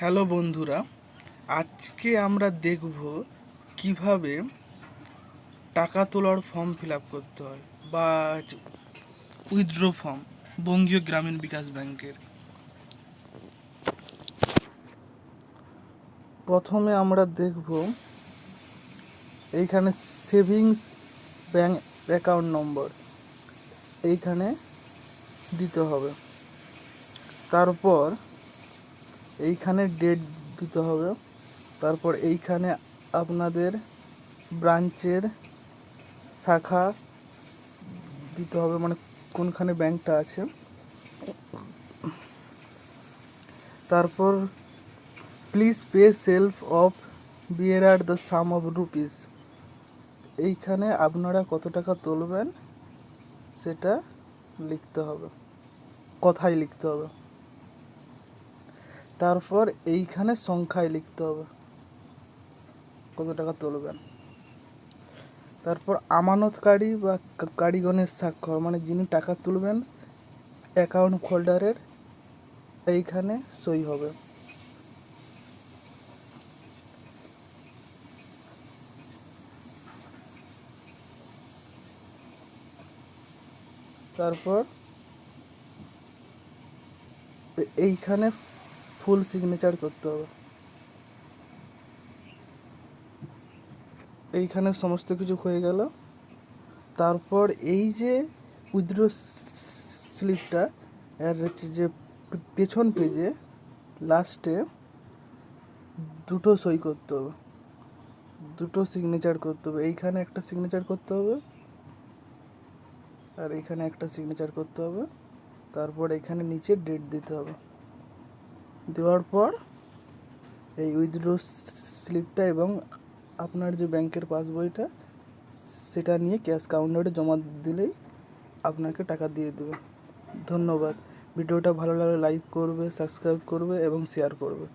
Hello বন্ধুরা, আজকে আমরা দেখব কীভাবে টাকা তোলার ফর্ম ফিল আপ করতে হয় বা উইথড্র ফর্ম বঙ্গীয় গ্রামীণ বিকাশ ব্যাংকের। প্রথমে আমরা দেখব এইখানে সেভিংস ব্যাংক অ্যাকাউন্ট নম্বর এইখানে দিতে হবে। তারপর এইখানে ডেট দিতে হবে। তারপর এইখানে আপনাদের ব্রাঞ্চের শাখা দিতে হবে মানে কোনখানে ব্যাংকটা আছে। তারপর please pay self of bearer the sum of rupees এইখানে আপনারা কত টাকা তুলবেন, সেটা লিখতে হবে। কথায় লিখতে হবে। তারপর এইখানে সংখ্যায় লিখতে হবে। কত টাকা তুলবেন? তারপর আমানতকারী বা কারিগণের স্বাক্ষর মানে যিনি টাকা তুলবেন অ্যাকাউন্ট হোল্ডারের এইখানে সই হবে। তারপর এইখানে ফুল সিগনেচার করতে হবে। এইখানে সমস্ত কিছু হয়ে গেল। তারপর এই যে উইথড্র স্লিপটা এর হচ্ছে যে পেছন পেজে লাস্টে দুটো সই করতে হবে। দুটো সিগনেচার করতে হবে। এইখানে একটা সিগনেচার করতে হবে, আর এইখানে একটা সিগনেচার করতে হবে। তারপর এখানে নিচে ডেট দিতে হবে। দেওয়ার পর এই উইথড্র স্লিপটা এবং আপনার যে ব্যাংকের পাসবইটা, সেটা নিয়ে ক্যাশ কাউন্টারে জমা দিলেই আপনাকে টাকা দিয়ে দেবে। ধন্যবাদ। ভিডিওটা ভালো লাগলে লাইক করবে সাবস্ক্রাইব করবে এবং শেয়ার করবে।